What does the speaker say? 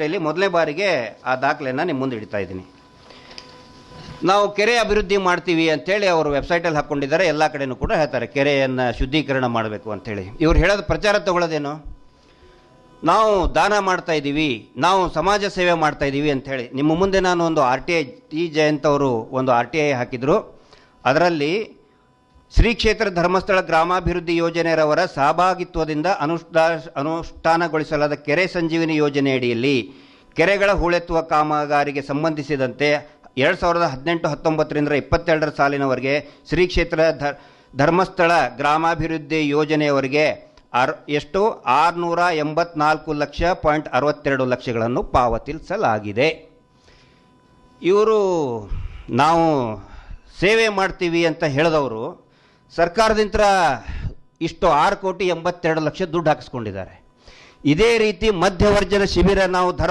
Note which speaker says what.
Speaker 1: ಸಂಸ್ಥೆಯಲ್ಲಿ ಮೊದಲನೇ ಬಾರಿಗೆ ಆ ದಾಖಲೆಯನ್ನು ನಿಮ್ಮ ಮುಂದೆ ಇಡ್ತಾ ಇದ್ದೀನಿ. ನಾವು ಕೆರೆ ಅಭಿವೃದ್ಧಿ ಮಾಡ್ತೀವಿ ಅಂತೇಳಿ ಅವರು ವೆಬ್ಸೈಟಲ್ಲಿ ಹಾಕ್ಕೊಂಡಿದ್ದಾರೆ ಎಲ್ಲ ಕಡೆಯೂ ಕೂಡ ಹೇಳ್ತಾರೆ, ಕೆರೆಯನ್ನು ಶುದ್ಧೀಕರಣ ಮಾಡಬೇಕು ಅಂಥೇಳಿ ಇವ್ರು ಹೇಳೋದು ಪ್ರಚಾರ ತಗೊಳ್ಳೋದೇನು? ನಾವು ದಾನ ಮಾಡ್ತಾ ಇದ್ದೀವಿ, ನಾವು ಸಮಾಜ ಸೇವೆ ಮಾಡ್ತಾ ಇದ್ದೀವಿ ಅಂಥೇಳಿ ನಿಮ್ಮ ಮುಂದೆ ನಾನು ಒಂದು R T I, T Jayant ಅವರು ಒಂದು ಆರ್ ಟಿ ಐ ಹಾಕಿದರು. ಅದರಲ್ಲಿ ಶ್ರೀ ಕ್ಷೇತ್ರ ಧರ್ಮಸ್ಥಳ ಗ್ರಾಮಾಭಿವೃದ್ಧಿ ಯೋಜನೆಯವರ ಸಹಭಾಗಿತ್ವದಿಂದ ಅನುಷ್ಠಾ, ಅನುಷ್ಠಾನಗೊಳಿಸಲಾದ ಕೆರೆ ಸಂಜೀವಿನಿ ಯೋಜನೆಯಡಿಯಲ್ಲಿ ಕೆರೆಗಳ ಹೂಳೆತ್ತುವ ಕಾಮಗಾರಿಗೆ ಸಂಬಂಧಿಸಿದಂತೆ ಎರಡು ಸಾವಿರದ ಹದಿನೆಂಟು ಹತ್ತೊಂಬತ್ತರಿಂದ ಇಪ್ಪತ್ತೆರಡರ ಸಾಲಿನವರೆಗೆ ಶ್ರೀ ಕ್ಷೇತ್ರ ಧರ್ಮಸ್ಥಳ ಗ್ರಾಮಾಭಿವೃದ್ಧಿ ಯೋಜನೆಯವರಿಗೆ ಅರ್ ಎಷ್ಟು ಆರುನೂರ ಎಂಬತ್ನಾಲ್ಕು ಲಕ್ಷ ಪಾಯಿಂಟ್ ಅರವತ್ತೆರಡು ಲಕ್ಷಗಳನ್ನು ಪಾವತಿಸಲಾಗಿದೆ. ಇವರು ನಾವು ಸೇವೆ ಮಾಡ್ತೀವಿ ಅಂತ ಹೇಳಿದವರು ಸರ್ಕಾರದಿಂದ ಇಷ್ಟು ಆರು ಕೋಟಿ ಎಂಬತ್ತೆರಡು ಲಕ್ಷ ದುಡ್ಡು ಹಾಕಿಸ್ಕೊಂಡಿದ್ದಾರೆ. ಇದೇ ರೀತಿ ಮಧ್ಯವರ್ಜನ ಶಿಬಿರ ನಾವು ಧರ್ಮ